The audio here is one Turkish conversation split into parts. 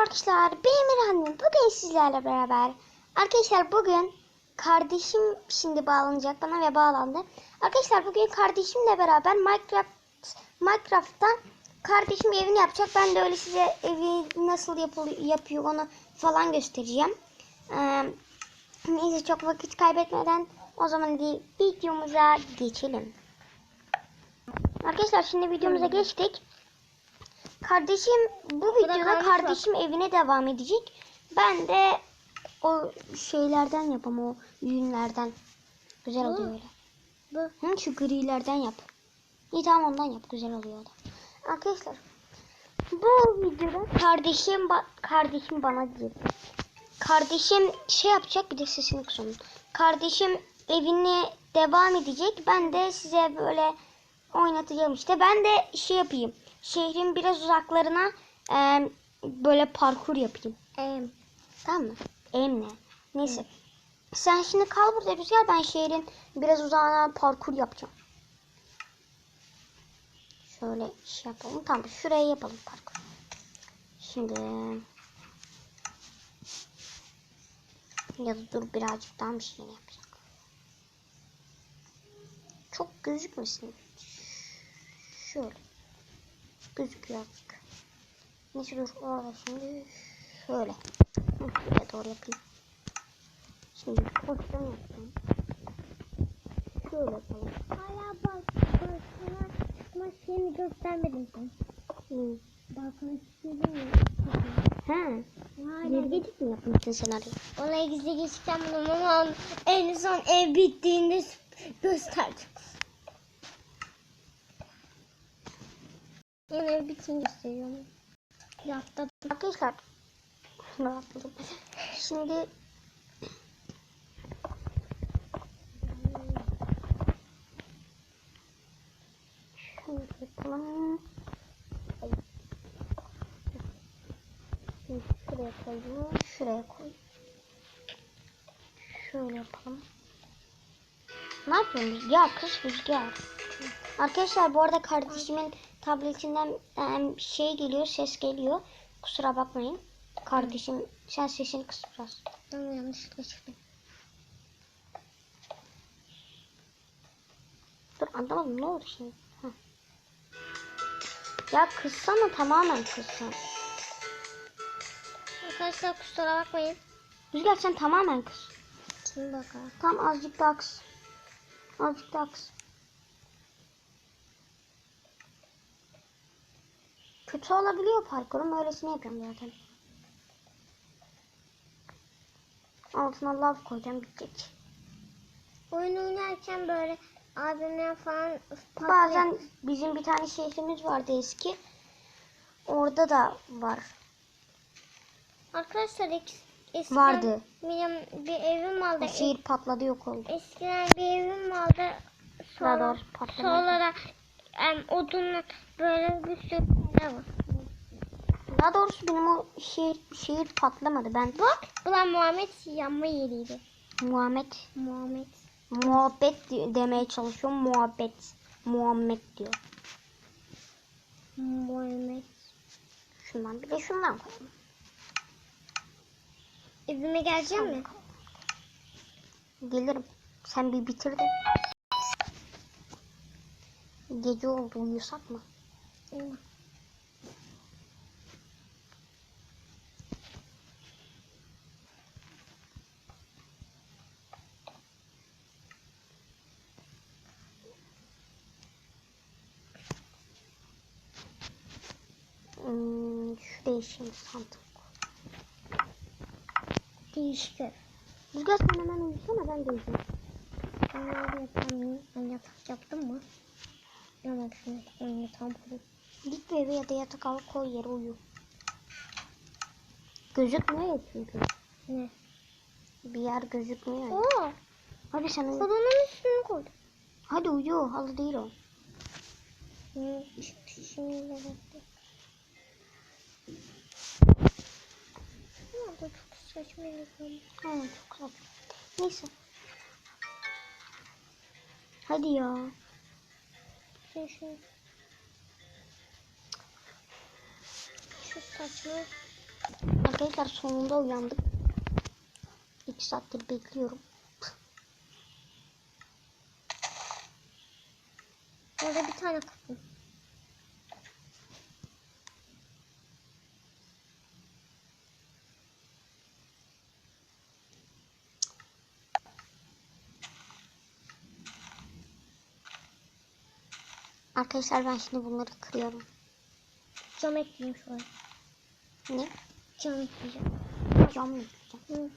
arkadaşlar. Ben Emirhan'ım. Bugün sizlerle beraber. Arkadaşlar bugün kardeşim şimdi bağlanacak bana ve bağlandı. Arkadaşlar bugün kardeşimle beraber Minecraft Minecraft'tan kardeşim evini yapacak. Ben de öyle size evi nasıl yapılıyor, yapıyor onu falan göstereceğim. Ee, neyse çok vakit kaybetmeden o zaman videomuza geçelim. Arkadaşlar şimdi videomuza geçtik. Kardeşim bu da videoda kardeş var. kardeşim evine devam edecek. Ben de o şeylerden yapam o yünlerden. Güzel oluyor öyle. Bu. Hı, şu grilerden yap. İyi tamam ondan yap. Güzel oluyor o da. Arkadaşlar bu videoda kardeşim ba- kardeşim bana diyecek. Kardeşim şey yapacak bir de sesini kısın. Kardeşim evine devam edecek. Ben de size böyle oynatacağım işte. Ben de şey yapayım. Şehrin biraz uzaklarına e, böyle parkur yapayım. Em. Tamam mı? Emne. Neyse. Sen şimdi kal burada Rüzgar. Ben şehrin biraz uzağına parkur yapacağım. Şöyle şey yapalım. Tamam şuraya yapalım parkur. Şimdi ya da dur birazcık daha bir şey yapacak. Çok gözükmesin. Şöyle. Gözüküyor azıcık. Neyse dur orada şimdi şöyle. Buraya doğru yapayım. Şimdi koştum yaptım. Şöyle yapalım. Hala bak. Balkona çıkma şeyini göstermedim sen. Hı. Balkona mı? He. Hala. Geri gidip mi yapmışsın sen arayı? Ona gizli geçeceğim bunu ama en son ev bittiğinde gösterdim. Yani ev bitince gösteriyorum. Yaptım. Arkadaşlar rahatladım. Şimdi şöyle yapalım. Şuraya koyayım. Şuraya koy. Şöyle yapalım. Ne yapıyorsun Rüzgar? Kız Rüzgar. Arkadaşlar bu arada kardeşimin tabletinden em, şey geliyor, ses geliyor. Kusura bakmayın. Kardeşim sen sesini kıs biraz. Ama yanlışlıkla çıktım. Dur anlamadım ne oldu şimdi? Heh. Ya kıssana tamamen kıssan. Arkadaşlar kusura bakmayın. Rüzgar sen tamamen kıs. Şimdi bakalım. Tam azıcık daha kıs. Azıcık daha kıs. Kötü olabiliyor parkurun öylesine yapıyorum zaten. Altına lav koyacağım bitecek. Oyun oynarken böyle abimler falan Bazen bizim bir tane şehrimiz vardı eski. Orada da var. Arkadaşlar es- eskiden Vardı. benim bir evim vardı. O şehir patladı yok oldu. Eskiden bir evim vardı. Sonra, patlamadı. sonra em, odunla böyle bir sürü tane var. Daha doğrusu benim o şehir, şehir patlamadı. Ben Bak bu da Muhammed yanma yeriydi. Muhammed Muhammed. muhabbet demeye çalışıyorum. Muhabbet. Muhammed diyor. Muhammed. Şundan bir de şundan koyalım. Evime gelecek mi? Gelirim. Sen bir bitir de. Gece oldu uyusak mı? Hmm, şuraya şimdi sandık. Değişti. Rüzgar sen hemen uyusana ben de uyuyayım. Ben nerede yapayım? Ben yatak yaptım mı? Yok şimdi ben yatağım kurayım. Git bir eve ya da yatak al koy yere uyu. Gözükmüyor ya çünkü. Ne? Bir yer gözükmüyor. ya. Oo, Hadi sen uyu. kolonun üstüne koydum. Hadi uyu. Halı değil o. Hı, şimdi bekle. Ama bu çok saçma. Aynen çok saçma. Neyse. Hadi ya. Şu şu. Şu saçma. Arkadaşlar sonunda uyandık. İki saattir bekliyorum. Orada bir tane kapı. Arkadaşlar ben şimdi bunları kırıyorum. Cam ekleyeyim şuraya. Ne? Cam ekleyeceğim. Cam mı? Hı.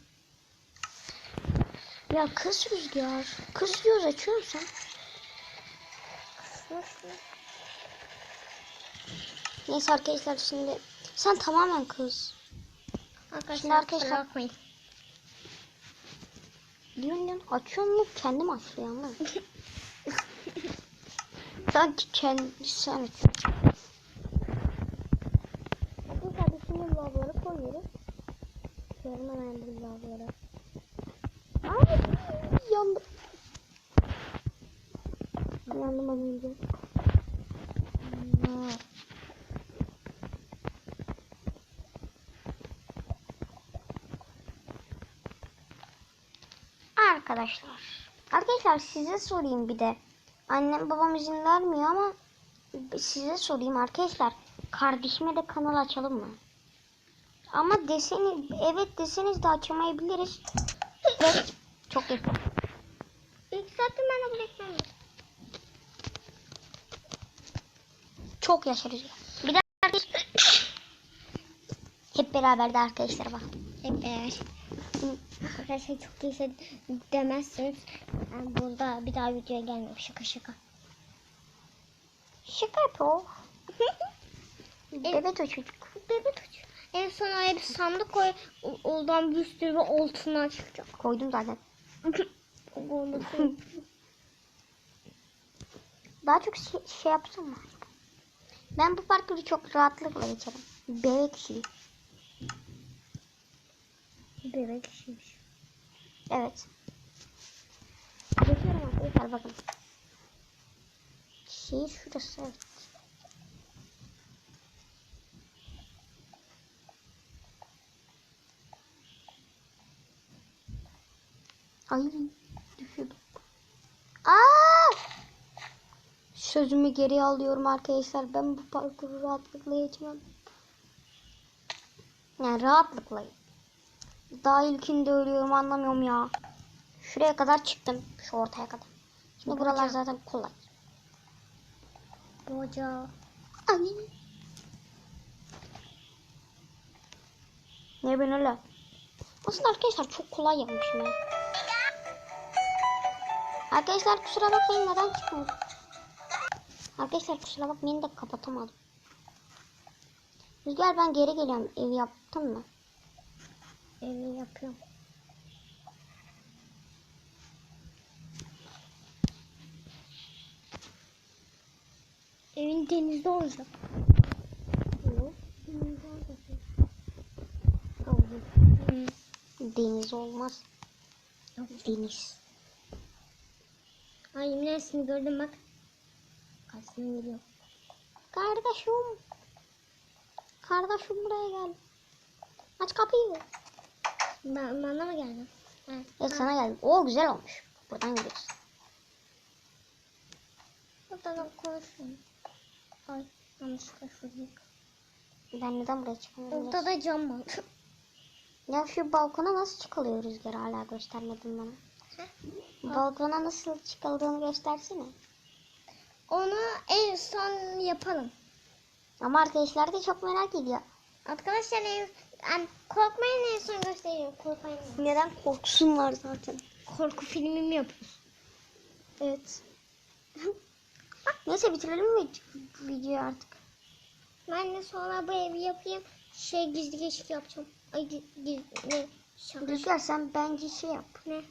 Ya kız rüzgar. Kız diyoruz açıyor musun? Neyse arkadaşlar şimdi sen tamamen kız. Arkadaşlar, Şimdi arkadaşlar- bakmayın. Diyorsun açıyor mu kendim açıyor ama. Sanki kendi sen açıyorsun. Arkadaşlar biz şimdi lavları koyuyoruz. Yarım hemen bir lavları. Ay yandım. Yandım az önce. Arkadaşlar. Arkadaşlar size sorayım bir de. Annem babam izin vermiyor ama size sorayım arkadaşlar. Kardeşime de kanal açalım mı? Ama deseniz evet deseniz de açamayabiliriz. Evet. Çok yakın. İlk saatte ben de. Çok yaşarız. Bir de arkadaşlar. Hep beraber de arkadaşlar bak. Hep beraber. Arkadaşlar çok iyiyse demezsiniz. Burada bir daha videoya gelmem. Şaka şaka. Şaka yapıyor. Bebek o çocuk. Bebek uçuyor. En son oraya bir sandık koy. O- Oradan bir sürü altınlar çıkacak. Koydum zaten. Daha çok şey, şey yapsam mı? Ben bu parkuru çok rahatlıkla geçerim. Bebek işi. Bebek işiymiş. Evet. Geçiyorum arkadaşlar bakın. Şey şurası evet. Ay düşürdüm. Aa! Sözümü geri alıyorum arkadaşlar. Ben bu parkuru rahatlıkla geçmem. Yani rahatlıkla. Daha ilkinde ölüyorum anlamıyorum ya. Şuraya kadar çıktım. Şu ortaya kadar. Şimdi buralar zaten kolay. Boca. Ay. Ne ben öyle? Aslında arkadaşlar çok kolay yapmışım ya. Arkadaşlar kusura bakmayın neden çıkmadı? Arkadaşlar kusura bakmayın da kapatamadım. Rüzgar ben geri geliyorum. Evi yaptın mı? Evi yapıyorum. Evin denizde olacak. Deniz olmaz. Deniz. Ay ederim gördüm bak. Karşısına geliyor. Kardeşim. Kardeşim buraya gel. Aç kapıyı. Ben, bana mı geldin? Evet. Evet sana geldim. O güzel olmuş. Buradan gidiyoruz. Burada da konuşuyorum. Ay yanlışlıkla şuraya. Ben neden buraya çıkamıyorum? Burada da cam var. Ya şu balkona nasıl çıkılıyor Rüzgar hala göstermedin bana. Balkona nasıl çıkıldığını göstersene. Onu en son yapalım. Ama arkadaşlar da çok merak ediyor. Arkadaşlar en, en- korkmayın en son gösteriyorum. Korkmayın. Neden korksunlar zaten. Korku filmi mi yapıyoruz? Evet. Neyse bitirelim mi videoyu artık? Ben de sonra bu evi yapayım. Şey gizli geçit yapacağım. Ay gizli, ne? Rüzgar sen bence şey yap. Ne?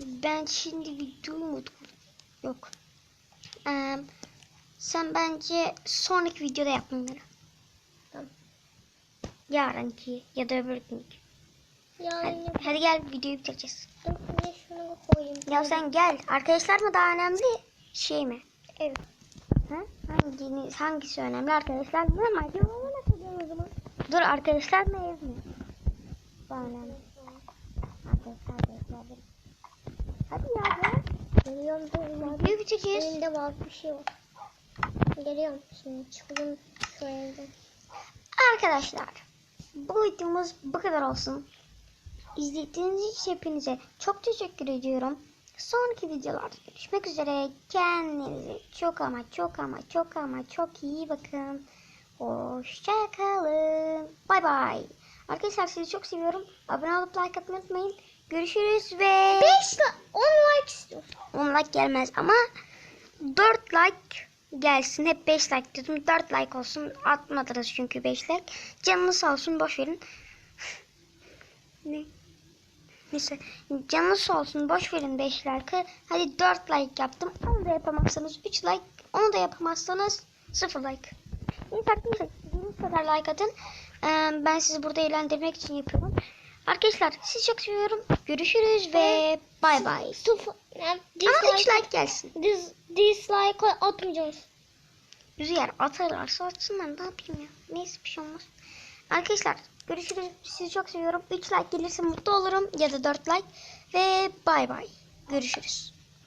Ben şimdi videoyu unuttum. Yok. Ee, sen bence sonraki videoda yap bunları. Tamam. Yarınki ya da öbür günkü. Yani Hadi, hadi gel videoyu bitireceğiz. dur bir de şunu koyayım. Ya sen gel. Arkadaşlar mı daha önemli? Şey mi? Evet. Ha? Hangisi, hangisi önemli arkadaşlar mı? Hadi o zaman. Dur arkadaşlar mı ev mi? Böyle. Hadi hadi hadi. Hadi ya gel. Geliyorum dur. Video biteceğiz. Elimde var bir şey var. Geliyorum şimdi çıkıyorum şu evden. Arkadaşlar bu videomuz bu kadar olsun. İzlediğiniz için hepinize çok teşekkür ediyorum. Sonraki videolarda görüşmek üzere. Kendinize çok ama çok ama çok ama çok iyi bakın. Hoşçakalın. Bay bay. Arkadaşlar sizi çok seviyorum. Abone olup like atmayı unutmayın. Görüşürüz ve 5 10 like istiyorum. 10 like gelmez ama 4 like gelsin. Hep 5 like dedim. 4 like olsun. Atmadınız çünkü 5 like. Canınız sağ olsun. Boş verin. ne? Neyse. Canınız olsun. Boş verin 5 like'ı. Hadi 4 like yaptım. Onu da yapamazsanız 3 like. Onu da yapamazsanız 0 like. Neyse arkadaşlar. istediğiniz kadar like atın. Ee, ben sizi burada eğlendirmek için yapıyorum. Arkadaşlar sizi çok seviyorum. Görüşürüz ve bay bay. Ama 3 dislike, like gelsin. dis, dislike atmayacağız. Rüzgar atarlarsa atsınlar ne yapayım ya. Neyse bir şey olmaz. Arkadaşlar görüşürüz. Sizi çok seviyorum. 3 like gelirse mutlu olurum. Ya da 4 like. Ve bay bay. Görüşürüz.